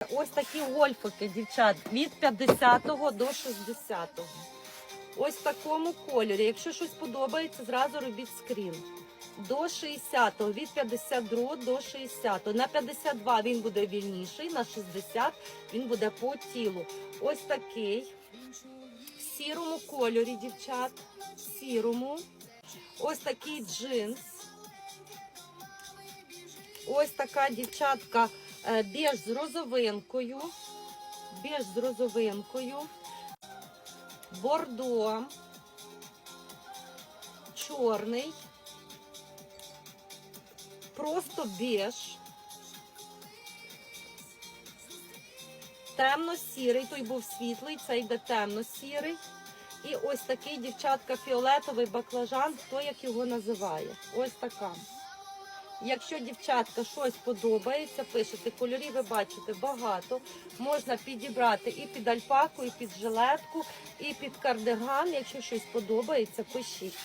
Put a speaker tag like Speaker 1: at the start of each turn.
Speaker 1: Ось такі гольфики, дівчат, від 50 до 60. Ось в такому кольорі. Якщо щось подобається, зразу робіть скрін. До 60, від 52 до 60. На 52 він буде вільніший, на 60 він буде по тілу. Ось такий. В сірому кольорі, дівчат. В сірому. Ось такий джинс. Ось така дівчатка біж з розовинкою. Біж з розовинкою. Бордо. Чорний. Просто біж. Темно-сірий, той був світлий, цей йде темно-сірий. І ось такий дівчатка фіолетовий баклажан, хто як його називає. Ось така. Якщо дівчатка щось подобається, пишете кольорів, ви бачите багато. Можна підібрати і під альпаку, і під жилетку, і під кардиган. Якщо щось подобається, пишіть.